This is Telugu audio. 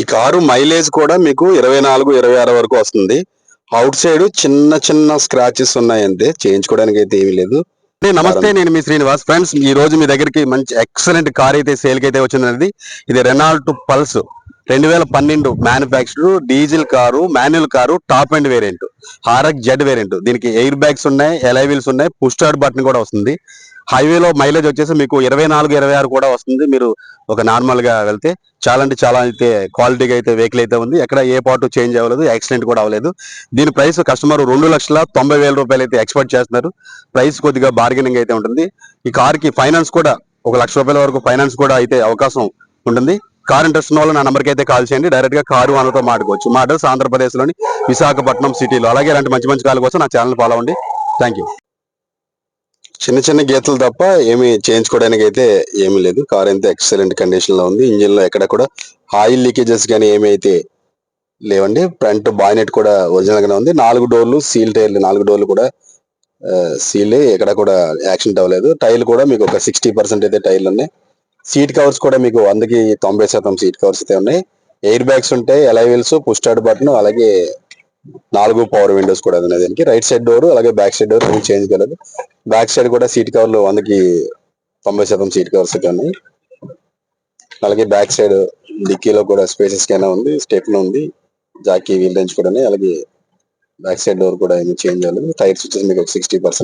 ఈ కారు మైలేజ్ కూడా మీకు ఇరవై నాలుగు ఇరవై ఆరు వరకు వస్తుంది. అవుట్ సైడ్ చిన్న చిన్న స్క్రాచెస్ ఉన్నాయి అంతే చేయించుకోవడానికి అయితే ఏమీ లేదు. నమస్తే నేను మీ శ్రీనివాస్. ఫ్రెండ్స్ ఈ రోజు మీ దగ్గరికి మంచి ఎక్సలెంట్ కార్ అయితే సేల్కి అయితే వచ్చింది ఇది రెనాల్ట్ పల్స్ రెండు వేల పన్నెండు manufacture diesel car manual car top and variant హారక్ Z variant దీనికి ఎయిర్ బ్యాగ్స్ ఉన్నాయి ఎలైవిల్స్ ఉన్నాయి పుస్టార్డ్ బటన్ కూడా వస్తుంది. హైవేలో మైలేజ్ వచ్చేసి మీకు ఇరవై నాలుగు ఇరవై ఆరు కూడా వస్తుంది. మీరు ఒక నార్మల్గా వెళ్తే చాలా అంటే చాలా అయితే క్వాలిటీగా అయితే వెహికల్ అయితే ఉంది. ఎక్కడ ఏ పార్ట్ చేంజ్ అవ్వలేదు యాక్సిడెంట్ కూడా అవ్వలేదు. దీని ప్రైస్ కస్టమర్ రెండు లక్షల తొంభై వేల రూపాయలు అయితే ఎక్స్పెక్ట్ చేస్తున్నారు. ప్రైస్ కొద్దిగా బార్గెనింగ్ అయితే ఉంటుంది. ఈ కార్కి ఫైనాన్స్ కూడా ఒక లక్ష రూపాయల వరకు ఫైనాన్స్ కూడా అయితే అవకాశం ఉంటుంది. కార్ ఇంట్రెస్ట్ ఉన్న వాళ్ళు నా నెంబర్కి అయితే కాల్ చేయండి. డైరెక్ట్గా కారు వాళ్ళతో మాట్లాడుకోవచ్చు. మా అడ్రస్ ఆంధ్రప్రదేశ్లోని విశాఖపట్నం సిటీలో అలాగే ఇలాంటి మంచి మంచి కాల్ కోసం నా ఛానల్ ఫాలో అవ్వండి. థ్యాంక్ యూ చిన్న చిన్న గీతలు తప్ప ఏమి చేయించుకోవడానికి అయితే ఏమీ లేదు. కార్ అయితే ఎక్సలెంట్ కండిషన్లో ఉంది. ఇంజిన్లో ఎక్కడ కూడా ఆయిల్ లీకేజెస్ కానీ ఏమైతే లేవండి. ఫ్రంట్ బాయినెట్ కూడా ఒరిజినల్ గానే ఉంది. నాలుగు డోర్లు సీల్ టైర్లు నాలుగు డోర్లు కూడా సీల్ ఎక్కడ కూడా యాక్సిడెంట్ అవ్వలేదు. టైర్లు కూడా మీకు ఒక సిక్స్టీ పర్సెంట్ అయితే టైర్లు ఉన్నాయి. సీట్ కవర్స్ కూడా మీకు వందకి తొంభై శాతం సీట్ కవర్స్ అయితే ఉన్నాయి. ఎయిర్ బ్యాగ్స్ ఉంటాయి ఎలైవిల్స్ పుస్టార్డ్ బటన్ అలాగే నాలుగు పవర్ విండోస్ కూడా ఉన్నాయి దీనికి. రైట్ సైడ్ డోర్ అలాగే బ్యాక్ సైడ్ డోర్ చేంజ్ కలదు. బ్యాక్ సైడ్ కూడా సీట్ కవర్లు వందకి తొంభై శాతం సీట్ కవర్స్ కానీ అలాగే బ్యాక్ సైడ్ డిక్కీలో కూడా స్పేసెస్ కైనా ఉంది స్టెప్ ఉంది జాకీ వీల్ రేంజ్ కూడా అలాగే బ్యాక్ సైడ్ డోర్ కూడా ఏమి చేంజ్ అవ్వలేదు. టైర్స్ వచ్చేసి మీకు సిక్స్టీ పర్సెంట్